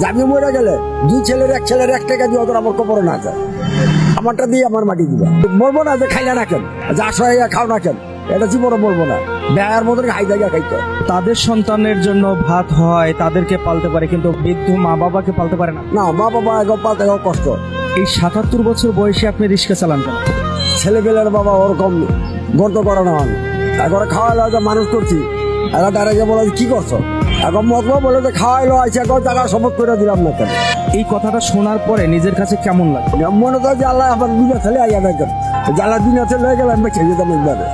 যে আমি মরে গেলে দুই ছেলের এক ছেলের এক টাকা দিয়ে ওদের আমার কবরে না যায়। আমারটা দিয়ে আমার মাটি দিবা। বলব না যে খাইলে না কেন? যে হইয়া খাও না কেন? এটা জীবনে বলব না। ব্যয়ের মতন খাই জায়গা খাইতে তাদের সন্তানের জন্য ভাত হয় তাদেরকে পালতে পারে কিন্তু বৃদ্ধ মা বাবাকে পালতে পারে না। না মা বাবা এগো পালতে কষ্ট। এই সাতাত্তর বছর বয়সে আপনি রিক্সা চালান কেন? ছেলেপেলের বাবা ওরকম গর্ত করে না। আমি একবার খাওয়াইলো যে মানুষ করছি এরা ডাইরেক্ট বলে কি করছ? এখন মতলব বলে যে খাওয়াইলো আছে এখন টাকা শপথ করে দিলাম না কেন? এই কথাটা শোনার পরে নিজের কাছে কেমন লাগে মনে তো যে আল্লাহ আমার দুটা ছেলে আইয়া দেখেন। জ্বালা দিন ছেলে লয়ে গেলে আমি খেয়ে যেতাম একবারে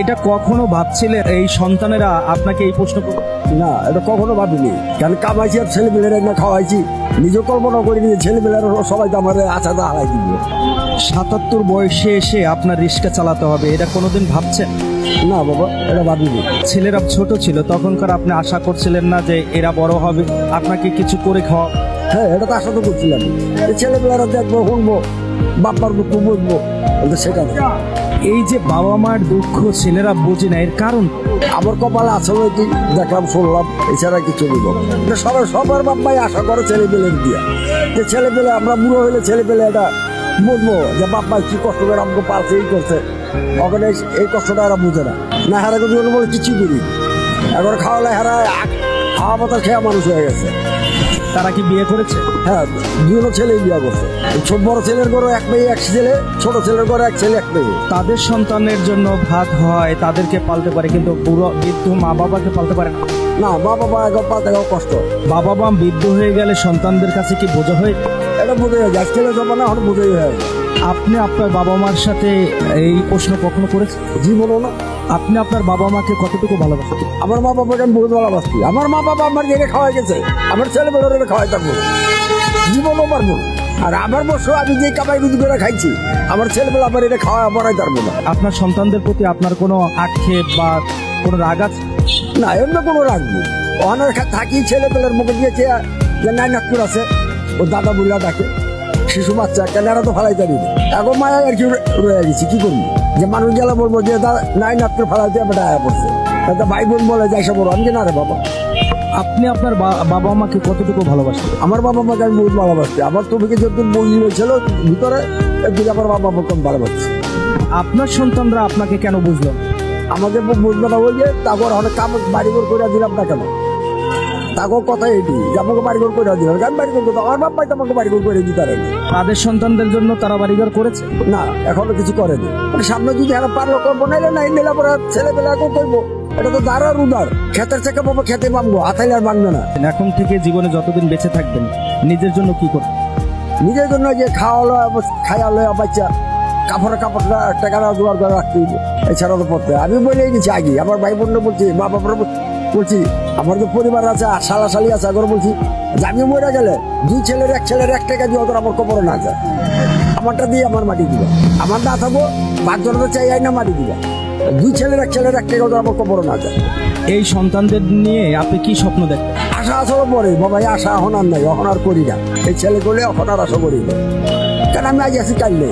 এটা কখনো ভাবছিলেন এই সন্তানেরা আপনাকে এই প্রশ্ন করবে? না এটা কখনো ভাবিনি। কেন কামাইছি আর ছেলে মেয়েরা না খাওয়াইছি। নিজে কল্পনা করি নিজে ছেলে মেয়েরা সবাই তো আমার আচাদা হারাই দিবে। সাতাত্তর বয়সে এসে আপনার রিক্সা চালাতে হবে এটা কোনোদিন ভাবছেন? না বাবা এটা ভাবিনি। ছেলেরা ছোট ছিল তখনকার আপনি আশা করছিলেন না যে এরা বড় হবে আপনাকে কিছু করে খাওয়া হ্যাঁ এটা তো আশা তো করছিলাম। এই ছেলেমেয়েরা দেখব শুনব বাপ্পার দুঃখ বুঝব সেটা এই যে বাবা মার দুঃখ ছেলেরা বোঝে না, এর কারণ? আমার কপালে আছে বলে কি দেখলাম, শুনলাম, এছাড়া কিছু বাবা এটা সবার বাপ্পাই আশা করে ছেলে পেলের দিয়া। যে ছেলে পেলে আমরা বুড়ো হইলে ছেলে পেলে এটা বুঝব, যে বাপ্পা কি কষ্ট করে আমাকে পালছে এই করছে। ওখানে এই- এই কষ্টটা এরা বুঝে না। না হারা কিন্তু বলে কিছু করি এখন খাওয়ালে হারা পাতা খেয়া মানুষ হয়ে গেছে। তারা কি বিয়ে করেছে? হ্যাঁ দুটো ছেলে বিয়া করছে। ছোট বড় ছেলের ঘরে এক মেয়ে এক ছেলে ছোট ছেলের ঘরে এক ছেলে এক মেয়ে। তাদের সন্তানের জন্য ভাত হয় তাদেরকে পালতে পারে কিন্তু বুড়ো বৃদ্ধ মা বাবাকে পালতে পারে না। না মা বাবা এখন পাতে কষ্ট। বাবা মা বৃদ্ধ হয়ে গেলে সন্তানদের কাছে কি বোঝা হয়? এটা বুঝে যায় ছেলে জমানা এখন বুঝেই হয়ে আপনি আপনার বাবা মার সাথে এই প্রশ্ন কখনো করেছেন? জীবনও না। আপনি আপনার বাবা মাকে কতটুকু ভালোবাসেন? আমার মা বাবাকে আমি বহুত ভালোবাসি। আমার মা বাবা আমার জেনে খাওয়াই গেছে। আমার ছেলে বেরোরে খাওয়াই থাকব। জীবনও পারব আর আমার বছর আমি যে কামাই রুজি করে খাইছি আমার ছেলেবেলা আমার এটা খাওয়া বানাই পারব না। আপনার সন্তানদের প্রতি আপনার কোনো আক্ষেপ বা কোনো রাগ আছে? না এমনি কোনো রাখব অনেক থাকি ছেলে পেলের মুখে দিয়েছে যে নাই নাগপুর আছে। ও দাদা বুড়িয়া ডাকে শিশু বাচ্চা কেন এরা তো ফালাই জানি এখন মায়া আর কি রয়ে গেছি কি করব? যে মানুষ গেলে বলব যে দা নাই নাগপুর ফালাইতে বেটা আয়া পড়ছে। তা ভাই বোন বলে যাই সব আমি না রে বাবা। আপনি আপনার বাবা মাকে কতটুকু ভালোবাসেন আমার বাবা মাকে আমি বহুত ভালোবাসছি আমার তুমি যতদিন বই ছিল ভিতরে একদিকে আমার বাবা মাকে আমি ভালোবাসছি আপনার সন্তানরা আপনাকে কেন বুঝলো? আমাকে বুঝবে না যে তারপর অনেক কাম বাড়ি ঘর করে দিলাম না কেন? তাকে কথা এটি যে আমাকে বাড়ি ঘর করে দিলাম আমি বাড়ি করতাম আমার বাপ্পাই তো আমাকে বাড়ি ঘর করে দিতে পারেনি। তাদের সন্তানদের জন্য তারা বাড়িঘর করেছে? না এখনও কিছু করেনি। মানে সামনে যদি এরা পারল করব নাইলে নাই নিলে পরে ছেলে পেলে এখন করব এটা তো দাঁড়ার উদার খেতের থেকে পাবো খেতে মানবো আথাইলে আর মানবে না। এখন থেকে জীবনে যতদিন বেঁচে থাকবেন নিজের জন্য কি করবেন? নিজের জন্য যে খাওয়ালো খাইয়ালো বাচ্চা কাপড় কাপড়টা টাকাটা জোগাড় করে রাখতে এছাড়া তো পড়তে আমি বলেই দিচ্ছি আগে আমার ভাই বোনরা বলছি মা বাবার বলছি আমার তো পরিবার আছে আর শালা শালি আছে এখন বলছি যে আমি মরে গেলে দুই ছেলের এক ছেলের এক টাকা দিয়ে ওদের আমার কবরে না যায়। আমারটা দিয়ে আমার মাটি দিবে। আমার না থাকব পাঁচজনের তো চাই না মাটি দিবা। দুই ছেলের এক ছেলের এক টাকা ওদের আমার কবরে না যায়। এই সন্তানদের নিয়ে আপনি কি স্বপ্ন দেখেন? আশা আসলে পরে বাবা আশা এখন আর নাই এখন আর করি না। এই ছেলে করলে এখন আর আশা করি না। কেন আমি আজ আছি কাইলে